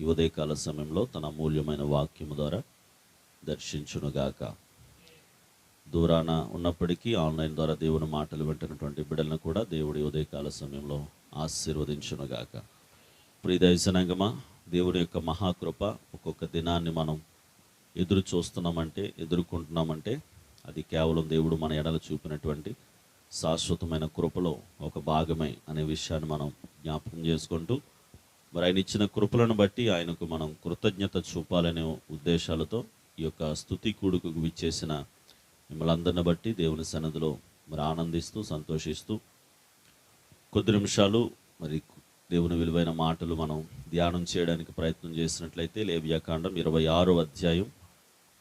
ఈ ఉదయకాల సమయంలో తన అమూల్యమైన వాక్యము ద్వారా దర్శించునుగాక. దూరాన ఉన్నప్పటికీ ఆన్లైన్ ద్వారా దేవుని మాటలు వింటున్నటువంటి బిడ్డలను కూడా దేవుడి ఉదయకాల సమయంలో ఆశీర్వదించునుగాక. ప్రియదైసనంగమా దేవుని యొక్క మహాకృప ఒక్కొక్క దినాన్ని మనం ఎదురు చూస్తున్నామంటే ఎదుర్కొంటున్నామంటే అది కేవలం దేవుడు మన ఎడల చూపినటువంటి శాశ్వతమైన కృపలో ఒక భాగమే అనే విషయాన్ని మనం జ్ఞాపకం చేసుకుంటూ మరి ఆయన ఇచ్చిన కృపలను బట్టి ఆయనకు మనం కృతజ్ఞత చూపాలనే ఉద్దేశాలతో ఈ యొక్క స్థుతి కూడుకు విచ్చేసిన మిమ్మల్ని అందరిని బట్టి దేవుని సన్నదిలో మరి ఆనందిస్తూ సంతోషిస్తూ కొద్ది నిమిషాలు మరి దేవుని విలువైన మాటలు మనం ధ్యానం చేయడానికి ప్రయత్నం చేసినట్లయితే లేవియాకాండం ఇరవై ఆరో అధ్యాయం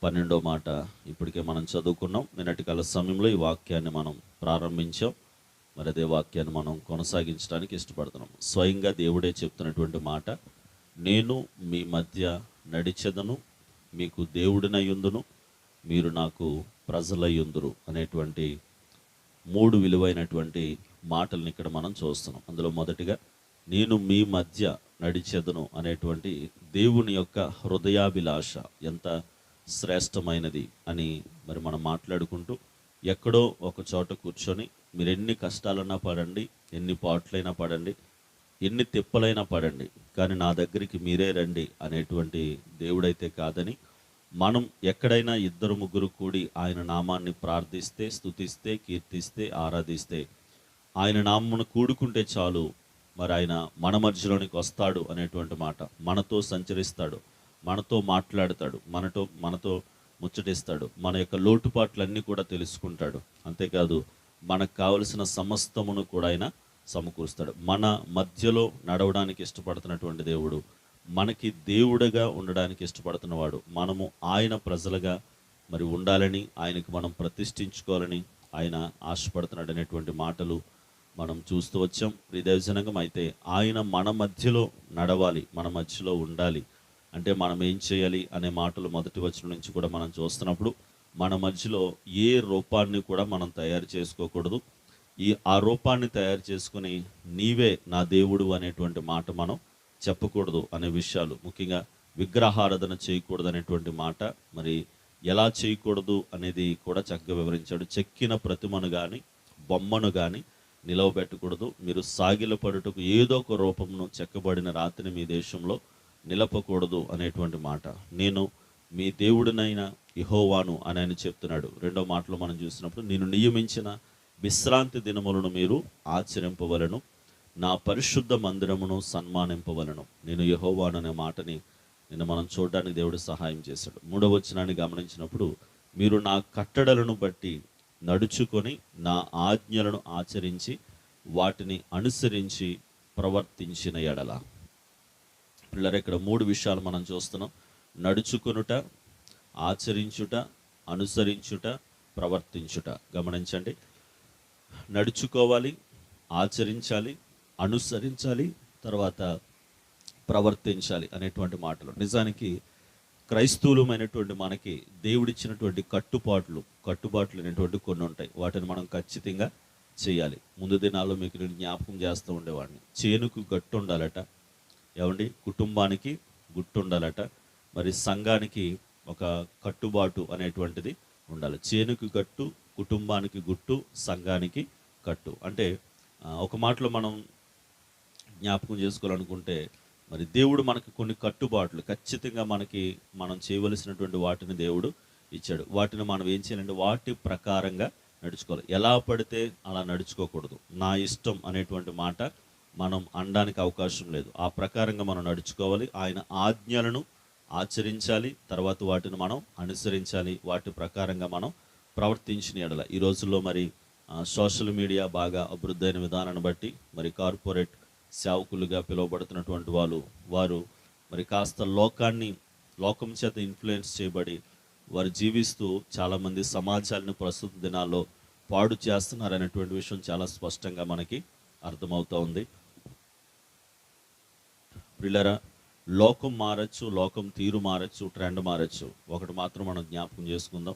పన్నెండో మాట ఇప్పటికే మనం చదువుకున్నాం. నిన్నటి కాల సమయంలో ఈ వాక్యాన్ని మనం ప్రారంభించాం. మరి అదే వాక్యాన్ని మనం కొనసాగించడానికి ఇష్టపడుతున్నాం. స్వయంగా దేవుడే చెప్తున్నటువంటి మాట నేను మీ మధ్య నడిచెదను మీకు దేవుడినయ్యుందును మీరు నాకు ప్రజలయ్యుందురు అనేటువంటి మూడు విలువైనటువంటి మాటలను ఇక్కడ మనం చూస్తున్నాం. అందులో మొదటిగా నేను మీ మధ్య నడిచెదను అనేటువంటి దేవుని యొక్క హృదయాభిలాష ఎంత శ్రేష్టమైనది అని మరి మనం మాట్లాడుకుంటూ ఎక్కడో ఒక చోట కూర్చొని మీరు ఎన్ని కష్టాలన్నా పడండి ఎన్ని పాటలైనా పడండి ఎన్ని తిప్పలైనా పడండి కానీ నా దగ్గరికి మీరే రండి అనేటువంటి దేవుడైతే కాదని మనం ఎక్కడైనా ఇద్దరు ముగ్గురు కూడి ఆయన నామాన్ని ప్రార్థిస్తే స్తుతిస్తే కీర్తిస్తే ఆరాధిస్తే ఆయన నామమును కూడుకుంటే చాలు. మరి ఆయన మన మధ్యలోనికి వస్తాడు అనేటువంటి మాట మనతో సంచరిస్తాడు మనతో మాట్లాడతాడు మనతో మనతో ముచ్చటిస్తాడు మన యొక్క లోటుపాట్లన్నీ కూడా తెలుసుకుంటాడు. అంతేకాదు మనకు కావలసిన సమస్తమును కూడా ఆయన సమకూరుస్తాడు. మన మధ్యలో నడవడానికి ఇష్టపడుతున్నటువంటి దేవుడు మనకి దేవుడుగా ఉండడానికి ఇష్టపడుతున్నవాడు మనము ఆయన ప్రజలుగా మరి ఉండాలని ఆయనకు మనం ప్రతిష్ఠించుకోవాలని ఆయన ఆశపడుతున్నాడు అనేటువంటి మాటలు మనం చూస్తూ వచ్చాం. ప్రియదర్శనంగం అయితే ఆయన మన మధ్యలో నడవాలి మన మధ్యలో ఉండాలి. అంటే మనం ఏం చేయాలి అనే మాటలు మొదటి వచ్చిన నుంచి కూడా మనం చూస్తున్నప్పుడు మన మధ్యలో ఏ రూపాన్ని కూడా మనం తయారు చేసుకోకూడదు. ఈ ఆ రూపాన్ని తయారు చేసుకుని నీవే నా దేవుడు అనేటువంటి మాట మనం చెప్పకూడదు అనే విషయాలు. ముఖ్యంగా విగ్రహారాధన చేయకూడదు అనేటువంటి మాట మరి ఎలా చేయకూడదు అనేది కూడా చక్కగా వివరించాడు. చెక్కిన ప్రతిమను కానీ బొమ్మను కానీ నిలవబెట్టకూడదు. మీరు సాగిల పడుటకు ఏదో ఒక రూపమును చెక్కబడిన రాత్రిని మీ దేశంలో నిలపకూడదు అనేటువంటి మాట. నేను మీ దేవుడినైన ఇహోవాను అని ఆయన చెప్తున్నాడు. రెండో మాటలో మనం చూసినప్పుడు నేను నియమించిన విశ్రాంతి దినములను మీరు ఆచరింపవలను. నా పరిశుద్ధ మందిరమును సన్మానింపవలను. నేను యహోవాను అనే మాటని నిన్న మనం చూడడానికి దేవుడు సహాయం చేశాడు. మూడవ వచనాన్ని గమనించినప్పుడు మీరు నా కట్టడలను బట్టి నడుచుకొని నా ఆజ్ఞలను ఆచరించి వాటిని అనుసరించి ప్రవర్తించిన ఎడల. పిల్లలు ఇక్కడ మూడు విషయాలు మనం చూస్తున్నాం. నడుచుకొనుట ఆచరించుట అనుసరించుట ప్రవర్తించుట. గమనించండి. నడుచుకోవాలి ఆచరించాలి అనుసరించాలి తర్వాత ప్రవర్తించాలి అనేటువంటి మాటలు. నిజానికి క్రైస్తవులమైనటువంటి మనకి దేవుడిచ్చినటువంటి కట్టుబాట్లు కట్టుబాట్లు అనేటువంటి కొన్ని ఉంటాయి. వాటిని మనం ఖచ్చితంగా చేయాలి. ముందు దినాల్లో మీకు నేను జ్ఞాపకం చేస్తూ ఉండేవాడిని. చేనుకు గట్టు ఉండాలట. ఏమండి? కుటుంబానికి గుట్టు ఉండాలట. మరి సంఘానికి ఒక కట్టుబాటు అనేటువంటిది ఉండాలి. చేనుకు గట్టు కుటుంబానికి గుట్టు సంఘానికి కట్టు. అంటే ఒక మాటలో మనం జ్ఞాపకం చేసుకోవాలనుకుంటే మరి దేవుడు మనకి కొన్ని కట్టుబాట్లు ఖచ్చితంగా మనకి మనం చేయవలసినటువంటి వాటిని దేవుడు ఇచ్చాడు. వాటిని మనం ఏం చేయాలంటే వాటి ప్రకారంగా నడుచుకోవాలి. ఎలా పడితే అలా నడుచుకోకూడదు. నా ఇష్టం అనేటువంటి మాట మనం అనడానికి అవకాశం లేదు. ఆ ప్రకారంగా మనం నడుచుకోవాలి. ఆయన ఆజ్ఞలను ఆచరించాలి తర్వాత వాటిని మనం అనుసరించాలి వాటి ప్రకారంగా మనం ప్రవర్తించిన ఎడల. ఈ రోజుల్లో మరి సోషల్ మీడియా బాగా అభివృద్ధి అయిన విధానాన్ని బట్టి మరి కార్పొరేట్ సేవకులుగా పిలువబడుతున్నటువంటి వాళ్ళు వారు మరి కాస్త లోకాన్ని లోకం చేత ఇన్ఫ్లుయెన్స్ చేయబడి వారు జీవిస్తూ చాలామంది సమాజాలను ప్రస్తుత దినాల్లో పాడు చేస్తున్నారు అనేటువంటి విషయం చాలా స్పష్టంగా మనకి అర్థమవుతూ ఉంది. ప్రిల్లరా లోకం మారచ్చు లోకం తీరు మారచ్చు ట్రెండ్ మారచ్చు. ఒకటి మాత్రం మనం జ్ఞాపకం చేసుకుందాం.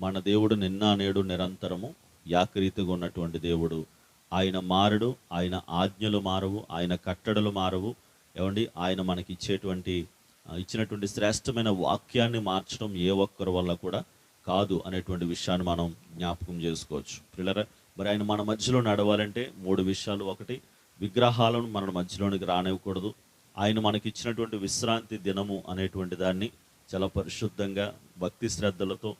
మన దేవుడు నిన్న నేడు నిరంతరము యాకరీతిగా ఉన్నటువంటి దేవుడు. ఆయన మారడు ఆయన ఆజ్ఞలు మారవు ఆయన కట్టడలు మారవు. ఏమండి? ఆయన మనకి ఇచ్చేటువంటి ఇచ్చినటువంటి శ్రేష్టమైన వాక్యాన్ని మార్చడం ఏ ఒక్కరి వల్ల కూడా కాదు అనేటువంటి విషయాన్ని మనం జ్ఞాపకం చేసుకోవచ్చు. పిల్లరా మరి ఆయన మన మధ్యలో నడవాలంటే మూడు విషయాలు. ఒకటి విగ్రహాలను మన మధ్యలోనికి రానివ్వకూడదు. ఆయన మనకి ఇచ్చినటువంటి విశ్రాంతి దినము అనేటువంటి దాన్ని చాలా పరిశుద్ధంగా భక్తి శ్రద్ధలతో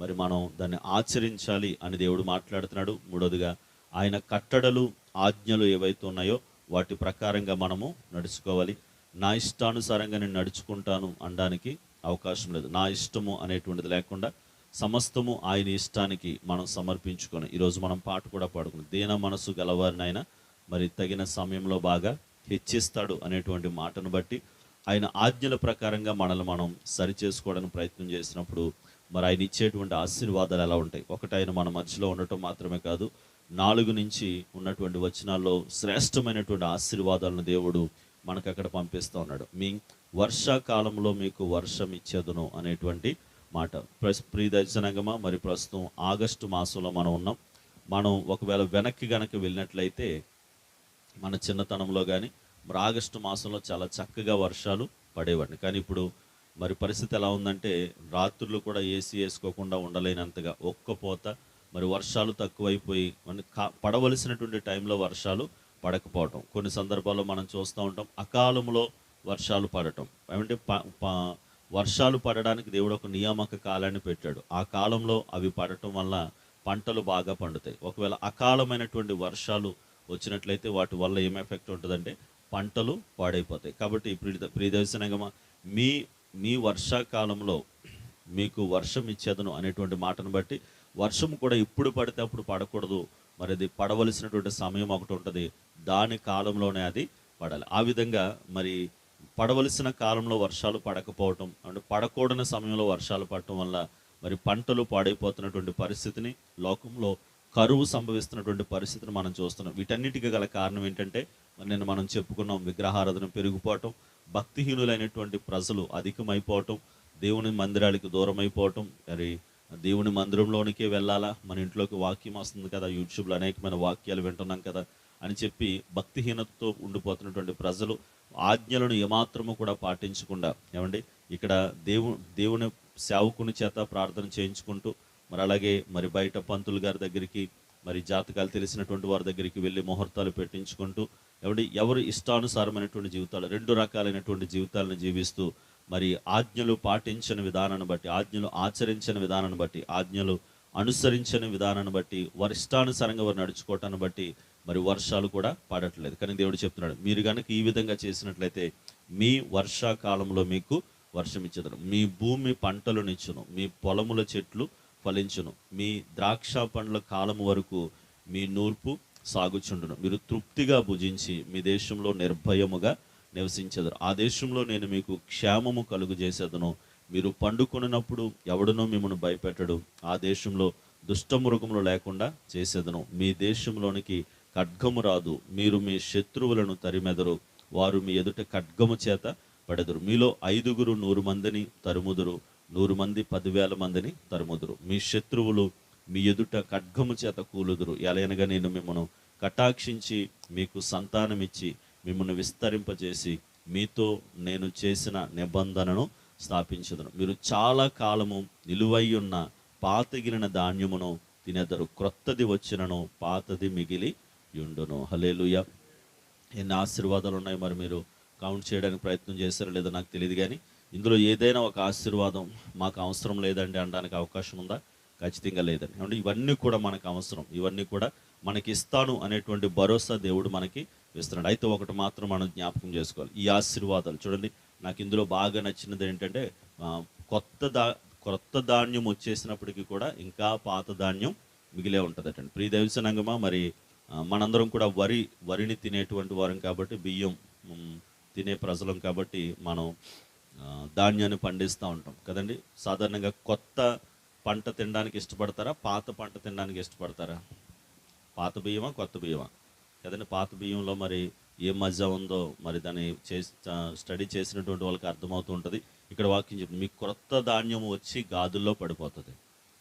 మరి మనం దాన్ని ఆచరించాలి అని దేవుడు మాట్లాడుతున్నాడు. మూడోదిగా ఆయన కట్టడలు ఆజ్ఞలు ఏవైతే ఉన్నాయో వాటి ప్రకారంగా మనము నడుచుకోవాలి. నా ఇష్టానుసారంగా నేను నడుచుకుంటాను అనడానికి అవకాశం లేదు. నా ఇష్టము అనేటువంటిది లేకుండా సమస్తము ఆయన ఇష్టానికి మనం సమర్పించుకొని ఈరోజు మనం పాట కూడా పాడుకున్నాం. దీన మనసు గలవారినైనా మరి తగిన సమయంలో బాగా హెచ్చిస్తాడు అనేటువంటి మాటను బట్టి ఆయన ఆజ్ఞల ప్రకారంగా మనల్ని మనం సరి చేసుకోవడానికి ప్రయత్నం చేసినప్పుడు మరి ఆయన ఇచ్చేటువంటి ఆశీర్వాదాలు ఎలా ఉంటాయి? ఒకటి ఆయన మన మధ్యలో ఉండటం మాత్రమే కాదు నాలుగు నుంచి ఉన్నటువంటి వచనాల్లో శ్రేష్టమైనటువంటి ఆశీర్వాదాలను దేవుడు మనకు అక్కడ పంపిస్తూ ఉన్నాడు. మీ వర్షాకాలంలో మీకు వర్షం ఇచ్చేదను అనేటువంటి మాట. ప్రస్ ప్రియ దర్శనంగమా మరి ప్రస్తుతం ఆగస్టు మాసంలో మనం ఉన్నాం. మనం ఒకవేళ వెనక్కి గనక వెళ్ళినట్లయితే మన చిన్నతనంలో కానీ మరి ఆగస్టు మాసంలో చాలా చక్కగా వర్షాలు పడేవాడిని. కానీ ఇప్పుడు మరి పరిస్థితి ఎలా ఉందంటే రాత్రులు కూడా ఏసీ వేసుకోకుండా ఉండలేనంతగా ఒక్క పోత మరి వర్షాలు తక్కువైపోయి మన కా- పడవలసినటువంటి టైంలో వర్షాలు పడకపోవటం. కొన్ని సందర్భాల్లో మనం చూస్తూ ఉంటాం అకాలంలో వర్షాలు పడటం. ఏమంటే ప- ప- వర్షాలు పడడానికి దేవుడు ఒక నియామక కాలాన్ని పెట్టాడు. ఆ కాలంలో అవి పడటం వల్ల పంటలు బాగా పండుతాయి. ఒకవేళ అకాలమైనటువంటి వర్షాలు వచ్చినట్లయితే వాటి వల్ల ఏం ఎఫెక్ట్ ఉంటుందంటే పంటలు పాడైపోతాయి. కాబట్టి ప్రియదర్శనంగా మీ మీ వర్షాకాలంలో మీకు వర్షం ఇచ్చేదను అనేటువంటి మాటను బట్టి వర్షం కూడా ఇప్పుడు పడితే అప్పుడు పడకూడదు. మరి అది పడవలసినటువంటి సమయం ఒకటి ఉంటుంది. దాని కాలంలోనే అది పడాలి. ఆ విధంగా మరి పడవలసిన కాలంలో వర్షాలు పడకపోవటం అంటే పడకూడని సమయంలో వర్షాలు పడటం వల్ల మరి పంటలు పాడైపోతున్నటువంటి పరిస్థితిని లోకంలో కరువు సంభవిస్తున్నటువంటి పరిస్థితిని మనం చూస్తున్నాం. వీటన్నిటికీ గల కారణం ఏంటంటే నిన్న నేను మనం చెప్పుకున్నాం విగ్రహారాధన పెరిగిపోవటం భక్తిహీనులైనటువంటి ప్రజలు అధికమైపోవటం దేవుని మందిరాలకు దూరం అయిపోవటం మరి దేవుని మందిరంలోనికే వెళ్ళాలా? మన ఇంట్లోకి వాక్యం వస్తుంది కదా యూట్యూబ్లో అనేకమైన వాక్యాలు వింటున్నాం కదా అని చెప్పి భక్తిహీనతతో ఉండిపోతున్నటువంటి ప్రజలు ఆజ్ఞలను ఏమాత్రము కూడా పాటించకుండా ఏమండి? ఇక్కడ దేవు దేవుని సేవకుని చేత ప్రార్థన చేయించుకుంటూ మరి అలాగే మరి బయట పంతులు గారి దగ్గరికి మరి జాతకాలు తెలిసినటువంటి వారి దగ్గరికి వెళ్ళి ముహూర్తాలు పెట్టించుకుంటూ ఎవరి ఎవరు ఇష్టానుసారమైనటువంటి జీవితాలు రెండు రకాలైనటువంటి జీవితాలను జీవిస్తూ మరి ఆజ్ఞలు పాటించని విధానాన్ని బట్టి ఆజ్ఞలు ఆచరించని విధానాన్ని బట్టి ఆజ్ఞలు అనుసరించని విధానాన్ని బట్టి వారి ఇష్టానుసారంగా వారు నడుచుకోవటాన్ని బట్టి మరి వర్షాలు కూడా పడట్లేదు. కానీ దేవుడు చెప్తున్నాడు మీరు కనుక ఈ విధంగా చేసినట్లయితే మీ వర్షాకాలంలో మీకు వర్షం ఇచ్చేదను. మీ భూమి పంటలనిచ్చును మీ పొలముల చెట్లు ఫలించును. మీ ద్రాక్ష పండ్ల కాలం వరకు మీ నూర్పు సాగుచుండును. మీరు తృప్తిగా భుజించి మీ దేశంలో నిర్భయముగా నివసించెదరు. ఆ దేశంలో నేను మీకు క్షేమము కలుగు చేసేదను మీరు పండుకొనినప్పుడు ఎవడునో మిమ్మల్ని భయపెట్టడు. ఆ దేశంలో దుష్టమృగములు లేకుండా చేసేదను. మీ దేశంలోనికి ఖడ్గము రాదు. మీరు మీ శత్రువులను తరిమెదరు. వారు మీ ఎదుట ఖడ్గము చేత పడెదరు. మీలో ఐదుగురు నూరు మందిని తరుముదురు. నూరు మంది పదివేల మందిని తరుముదురు. మీ శత్రువులు మీ ఎదుట ఖడ్గము చేత కూలుదురు. ఎలయనగా నేను మిమ్మను కటాక్షించి మీకు సంతానమిచ్చి మిమ్మల్ని విస్తరింపజేసి మీతో నేను చేసిన నిబంధనను స్థాపించదును. మీరు చాలా కాలము నిలువై ఉన్న పాతగిలిన ధాన్యమును తినేదరు. క్రొత్తది వచ్చినను పాతది మిగిలి ఉండును. హలేలుయ ఎన్ని ఆశీర్వాదాలు ఉన్నాయి మరి మీరు? కౌంట్ చేయడానికి ప్రయత్నం చేశారో లేదో నాకు తెలియదు కానీ ఇందులో ఏదైనా ఒక ఆశీర్వాదం మాకు అవసరం లేదండి అనడానికి అవకాశం ఉందా? ఖచ్చితంగా లేదండి. అంటే ఇవన్నీ కూడా మనకు అవసరం. ఇవన్నీ కూడా మనకి ఇస్తాను అనేటువంటి భరోసా దేవుడు మనకి ఇస్తున్నాడు. అయితే ఒకటి మాత్రం మనం జ్ఞాపకం చేసుకోవాలి. ఈ ఆశీర్వాదాలు చూడండి. నాకు ఇందులో బాగా నచ్చినది ఏంటంటే కొత్త దా కొత్త ధాన్యం వచ్చేసినప్పటికీ కూడా ఇంకా పాత ధాన్యం మిగిలే ఉంటుందటండి. ప్రియ దైవసనంగమా మరి మనందరం కూడా వరి వరిని తినేటువంటి వారం కాబట్టి బియ్యం తినే ప్రజలం కాబట్టి మనం ధాన్యాన్ని పండిస్తూ ఉంటాం. కదండి? సాధారణంగా కొత్త పంట తినడానికి ఇష్టపడతారా? పాత పంట తినడానికి ఇష్టపడతారా? పాత బియ్యమా కొత్త బియ్యమా? కదండి పాత బియ్యంలో మరి ఏ మజా ఉందో మరి దాన్ని చేసి స్టడీ చేసినటువంటి వాళ్ళకి అర్థమవుతూ ఉంటుంది. ఇక్కడ వాక్యం చెప్తుంది మీకు క్రొత్త ధాన్యం వచ్చి గాదుల్లో పడిపోతుంది.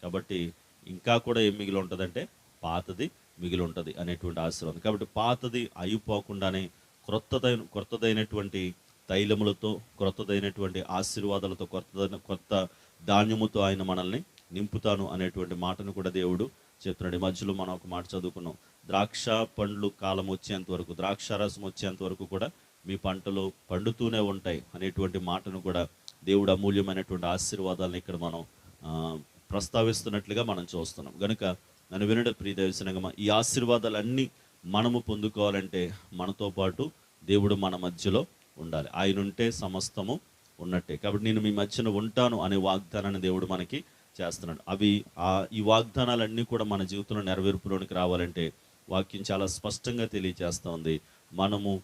కాబట్టి ఇంకా కూడా ఏం మిగిలి ఉంటుందంటే పాతది మిగిలి ఉంటుంది అనేటువంటి ఆశీర్వాదం. కాబట్టి పాతది అయిపోకుండానే క్రొత్తదైన క్రొత్తదైనటువంటి తైలములతో క్రొత్తదైనటువంటి ఆశీర్వాదాలతో కొత్త కొత్త ధాన్యముతో ఆయన మనల్ని నింపుతాను అనేటువంటి మాటను కూడా దేవుడు చెప్తున్నాడు. మధ్యలో మనం ఒక మాట చదువుకున్నాం. ద్రాక్ష పండ్లు కాలం వచ్చేంత వరకు ద్రాక్ష రసం వచ్చేంత వరకు కూడా మీ పంటలు పండుతూనే ఉంటాయి అనేటువంటి మాటను కూడా దేవుడు అమూల్యమైనటువంటి ఆశీర్వాదాలను ఇక్కడ మనం ప్రస్తావిస్తున్నట్లుగా మనం చూస్తున్నాం. గనుక నన్ను వినడ ప్రియదర్శనంగా ఈ ఆశీర్వాదాలన్నీ మనము పొందుకోవాలంటే మనతో పాటు దేవుడు మన మధ్యలో ఉండాలి. ఆయన ఉంటే సమస్తము ఉన్నట్టే. కాబట్టి నేను మీ మధ్యన ఉంటాను అనే వాగ్దానాన్ని దేవుడు మనకి చేస్తున్నాడు. అవి ఆ ఈ వాగ్దానాలన్నీ కూడా మన జీవితంలో నెరవేర్పులోనికి రావాలంటే వాక్యం చాలా స్పష్టంగా తెలియజేస్తోంది మనము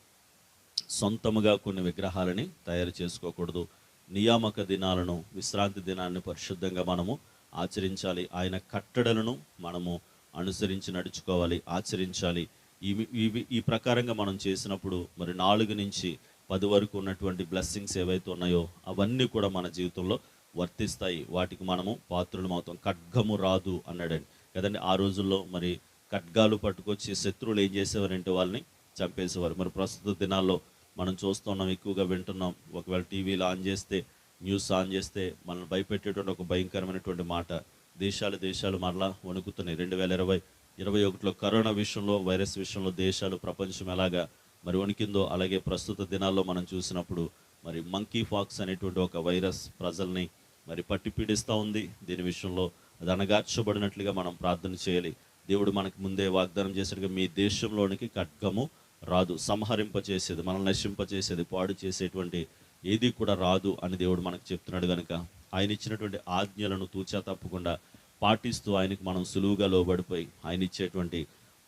సొంతముగా కొన్ని విగ్రహాలని తయారు చేసుకోకూడదు. నియామక దినాలను విశ్రాంతి దినాన్ని పరిశుద్ధంగా మనము ఆచరించాలి. ఆయన కట్టడలను మనము అనుసరించి నడుచుకోవాలి ఆచరించాలి. ఇవి ఇవి ఈ ప్రకారంగా మనం చేసినప్పుడు మరి నాలుగు నుంచి పది వరకు ఉన్నటువంటి బ్లెస్సింగ్స్ ఏవైతే ఉన్నాయో అవన్నీ కూడా మన జీవితంలో వర్తిస్తాయి. వాటికి మనము పాత్రలు అవుతాం ఖడ్గము రాదు అన్నాడండి. కదండి? ఆ రోజుల్లో మరి ఖడ్గాలు పట్టుకొచ్చి శత్రువులు ఏం చేసేవారంటే వాళ్ళని చంపేసేవారు. మరి ప్రస్తుత దినాల్లో మనం చూస్తున్నాం ఎక్కువగా వింటున్నాం. ఒకవేళ టీవీలు ఆన్ చేస్తే న్యూస్ ఆన్ చేస్తే మనల్ని భయపెట్టేటువంటి ఒక భయంకరమైనటువంటి మాట. దేశాలు దేశాలు మరలా వణుకుతున్నాయి. రెండు వేల ఇరవై ఇరవై ఒకటిలో కరోనా విషయంలో వైరస్ విషయంలో దేశాలు ప్రపంచం ఎలాగా మరి వణికిందో అలాగే ప్రస్తుత దినాల్లో మనం చూసినప్పుడు మరి మంకీ ఫాక్స్ అనేటువంటి ఒక వైరస్ ప్రజల్ని మరి పట్టి పీడిస్తూ ఉంది. దీని విషయంలో అది అనగార్చబడినట్లుగా మనం ప్రార్థన చేయాలి. దేవుడు మనకు ముందే వాగ్దానం చేసినట్టుగా మీ దేశంలోనికి ఖడ్గము రాదు సంహరింపచేసేది మనం నశింపచేసేది పాడు చేసేటువంటి ఏది కూడా రాదు అని దేవుడు మనకు చెప్తున్నాడు కనుక ఆయన ఇచ్చినటువంటి ఆజ్ఞలను తూచా తప్పకుండా పాటిస్తూ ఆయనకు మనం సులువుగా లోబడిపోయి ఆయన ఇచ్చేటువంటి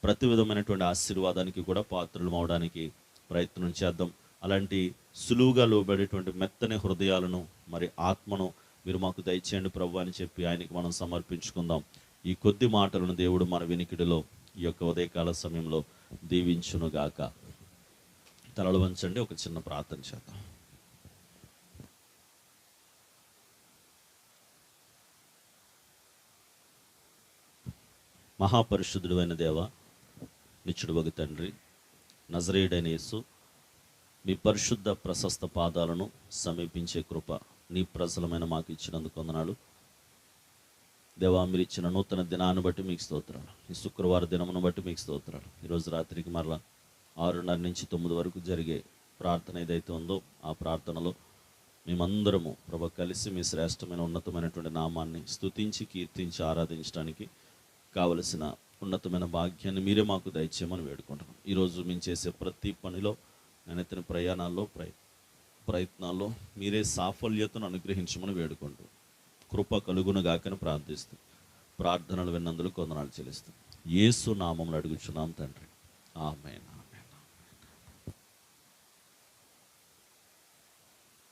ప్రతి విధమైనటువంటి ఆశీర్వాదానికి కూడా పాత్రలు అవడానికి ప్రయత్నం చేద్దాం. అలాంటి సులువుగా లోబడేటువంటి మెత్తని హృదయాలను మరి ఆత్మను మీరు మాకు దయచేయండి ప్రభు అని చెప్పి ఆయనకి మనం సమర్పించుకుందాం. ఈ కొద్ది మాటలను దేవుడు మన వినికిడిలో ఈ యొక్క ఉదయకాల సమయంలో దీవించునుగాక. తలలు వంచండి ఒక చిన్న ప్రార్థన చేద్దాం. మహాపరిశుద్ధుడు అయిన దేవ నిచ్చుడు ఒక తండ్రి నజరేయుడైన యేసు మీ పరిశుద్ధ ప్రశస్త పాదాలను సమీపించే కృప నీ ప్రజలమైన మాకు ఇచ్చినందుకు వందనాలు. దేవా మీరు ఇచ్చిన నూతన దినాన్ని బట్టి మీకు స్తోత్రాలు. ఈ శుక్రవారం దినమును బట్టి మీకు స్తోత్రాలు. ఈరోజు రాత్రికి మరలా ఆరున్నర నుంచి తొమ్మిది వరకు జరిగే ప్రార్థన ఏదైతే ఉందో ఆ ప్రార్థనలో మేమందరము ప్రభ కలిసి మీ శ్రేష్టమైన ఉన్నతమైనటువంటి నామాన్ని స్తుతించి కీర్తించి ఆరాధించడానికి కావలసిన ఉన్నతమైన భాగ్యాన్ని మీరే మాకు దయచేయమని వేడుకుంటున్నాం. ఈరోజు మేము చేసే ప్రతి పనిలో నేనెత్తిన ప్రయాణాల్లో ప్రయ ప్రయత్నాల్లో మీరే సాఫల్యతను అనుగ్రహించమని వేడుకుంటూ కృప కలుగును గాకని ప్రార్థిస్తూ ప్రార్థనలు విన్నందుకు కొందనాలు చెల్లిస్తాం ఏసు నామములు అడుగుచున్నాం తండ్రి. ఆమెనా.